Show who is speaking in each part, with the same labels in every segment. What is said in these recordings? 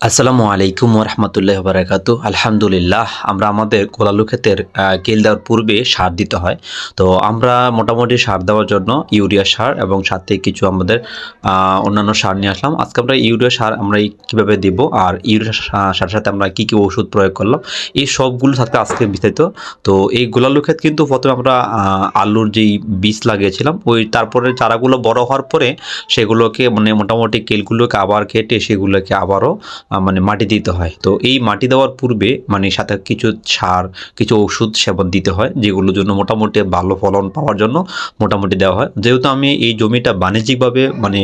Speaker 1: আসসালামু আলাইকুম রহমতুল্লাহ বারাকাতু আলহামদুলিল্লাহ, আমরা আমাদের কোলালু ক্ষেতের কেল দেওয়ার পূর্বে সার দিতে হয়। তো আমরা মোটামুটি সার দেওয়ার জন্য ইউরিয়া সার এবং সাথে কিছু আমাদের অন্যান্য সার নিয়ে আসলাম। আজকে আমরা ইউরিয়া সার আমরা কীভাবে দিব আর ইউরিয়া সা- সারের সাথে আমরা কি কি ওষুধ প্রয়োগ করলাম, এই সবগুলো সাথে আজকে বিস্তারিত। তো এই গোলালু ক্ষেত কিন্তু প্রথমে আমরা আলুর যেই বীজ লাগিয়েছিলাম, ওই তারপরে চারাগুলো বড় হওয়ার পরে সেগুলোকে মানে মোটামুটি কেলগুলোকে আবার কেটে সেগুলোকে আবারও মানে মাটি দিতে হয়। তো এই মাটি দেওয়ার পূর্বে মানে সাথে কিছু সার, কিছু ওষুধ সেবন দিতে হয়, যেগুলোর জন্য মোটামুটি ভালো ফলন পাওয়ার জন্য মোটামুটি দেওয়া হয়। যেহেতু আমি এই জমিটা বাণিজ্যিকভাবে মানে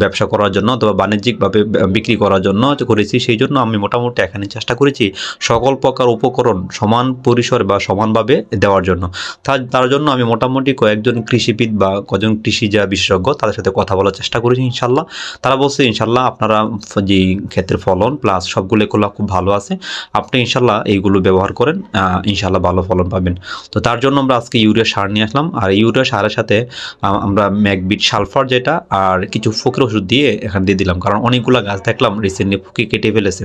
Speaker 1: ব্যবসা করার জন্য অথবা বাণিজ্যিকভাবে বিক্রি করার জন্য করেছি, সেই জন্য আমি মোটামুটি এখানে চেষ্টা করেছি সকল প্রকার উপকরণ সমান পরিসর বা সমানভাবে দেওয়ার জন্য। তার তার জন্য আমি মোটামুটি কয়েকজন কৃষিবিদ বা কয়েকজন কৃষি যা বিশেষজ্ঞ তাদের সাথে কথা বলার চেষ্টা করেছি ইনশাল্লাহ। তারা বলছে, ইনশাল্লাহ আপনারা যে ক্ষেতের ফলন প্লাস সবগুলো এগুলো খুব ভালো আছে। আপনি ইনশাল্লাহ এইগুলো ব্যবহার করেন ইনশাল্লাহ ভালো ফলন পাবেন। তো তার জন্য আমরা আজকে ইউরিয়া সার নিয়ে আসলাম। আর ইউরিয়া সারের সাথে আমরা ম্যাকবিট সালফার যেটা, আর কিছু ফকির ওষুধ দিয়ে এখানে দিয়ে দিলাম। কারণ অনেকগুলো গাছ দেখলাম রিসেন্টলি ফুকি কেটে ফেলেছে।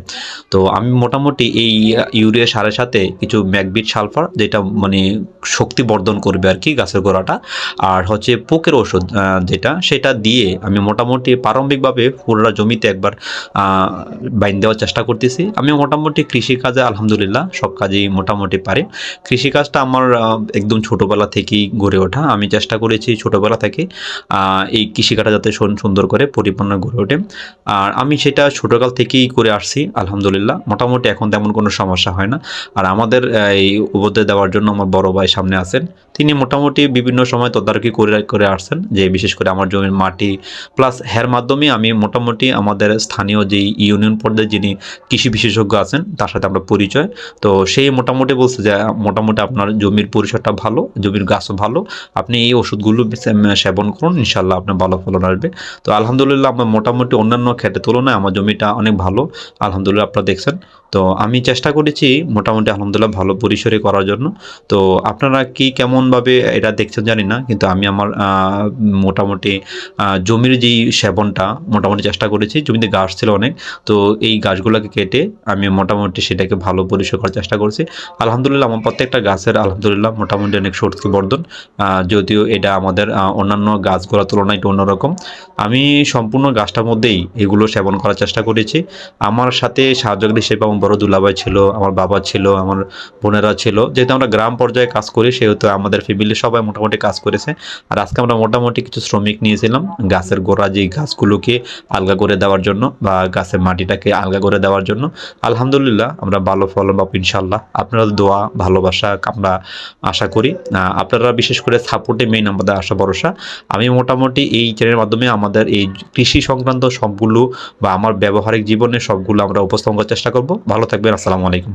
Speaker 1: তো আমি মোটামুটি এই ইউরিয়া সারের সাথে কিছু ম্যাকবিট সালফার, যেটা মানে শক্তি বর্ধন করবে আর কি গাছের গোড়াটা। আর হচ্ছে পোকের ওষুধ যেটা, সেটা দিয়ে আমি মোটামুটি প্রারম্ভিকভাবে পুরোটা জমিতে একবার বাইন দেওয়ার চেষ্টা করতেছি। আমি মোটামুটি কৃষিকাজে আলহামদুলিল্লাহ সব কাজেই মোটামুটি পারি। কৃষিকাজটা আমার একদম ছোটোবেলা থেকেই গড়ে ওঠা। আমি চেষ্টা করেছি ছোটোবেলা থেকে এই কৃষিকাজটা যাতে সুন্দর করে পরিপূর্ণ গড়ে ওঠে। আর আমি সেটা ছোটোকাল থেকেই করে আসছি, আলহামদুলিল্লাহ। মোটামুটি এখন তেমন কোনো সমস্যা হয় না। আর আমাদের এই উপদেশ দেওয়ার জন্য আমার বড় ভাই সামনে আছেন। তিনি মোটামুটি বিভিন্ন সময় তদারকি করে করে আসছেন, যে বিশেষ করে আমার জমির মাটি প্লাস হের মাধ্যমে আমি মোটামুটি আমাদের স্থানীয় যেই ইউনিয়ন পর্যায়ে যিনি কৃষি বিশেষজ্ঞ আছেন, তার সাথে আমরা পরিচয়। তো সেই মোটামুটি বলছে যে, মোটামুটি আপনার জমির পরিসরটা ভালো, জমির গাছও ভালো, আপনি এই ওষুধগুলো সেবন করুন ইনশাল্লাহ আপনার ভালো ফলন আসবে। তো আলহামদুলিল্লাহ আমার মোটামুটি অন্যান্য ক্ষেত্রের তুলনায় আমার জমিটা অনেক ভালো, আলহামদুলিল্লাহ আপনারা দেখছেন। তো আমি চেষ্টা করেছি মোটামুটি আলহামদুলিল্লাহ ভালো পরিসরে করার জন্য। তো আপনারা কি কেমনভাবে এটা দেখছেন জানি না, কিন্তু আমি আমার মোটামুটি জমির যেই সেবনটা মোটামুটি চেষ্টা করেছি, জমিতে গাছ ছিল অনেক, তো এই গাছগুলোকে কেটে আমি মোটামুটি সেটাকে ভালো পরিষ্কার করার চেষ্টা করছি। আলহামদুলিল্লাহ আমার প্রত্যেকটা গাছের আলহামদুলিল্লাহ মোটামুটি অনেক শক্তি বর্ধন যদিও এটা আমাদের অন্যান্য গাছগুলোর তুলনায় একটু অন্যরকম। আমি সম্পূর্ণ গাছটার মধ্যেই এগুলো সেবন করার চেষ্টা করেছি। আমার সাথে সাহায্যকারী হিসেবে আমার বড় দুলাভাই ছিল, আমার বাবা ছিল, আমার বোনেরা ছিল। যেহেতু আমরা গ্রাম পর্যায়ে কাজ করি, সেহেতু আমাদের ফ্যামিলির সবাই মোটামুটি কাজ করেছে। আর আজকে আমরা মোটামুটি কিছু শ্রমিক নিয়েছিলাম। গাছের গোড়া যে গাছগুলোকে আলগা করে দেওয়ার জন্য বা গাছের মাটিটাকে আলগা করে দেওয়ার জন্য। আলহামদুলিল্লাহ, আমরা ভালো ফলন পাবো ইনশাল্লাহ আপনারা দোয়া, ভালোবাসা আমরা আশা করি। আপনারা বিশেষ করে সাপোর্টে মেইন আমাদের আশা, ভরসা। আমি মোটামুটি এই চ্যানেলের মাধ্যমে আমাদের এই কৃষি সংক্রান্ত সবগুলো বা আমার ব্যবহারিক জীবনে সবগুলো আমরা উপস্থাপন করার চেষ্টা করব। ভালো থাকবেন, আসসালামু আলাইকুম।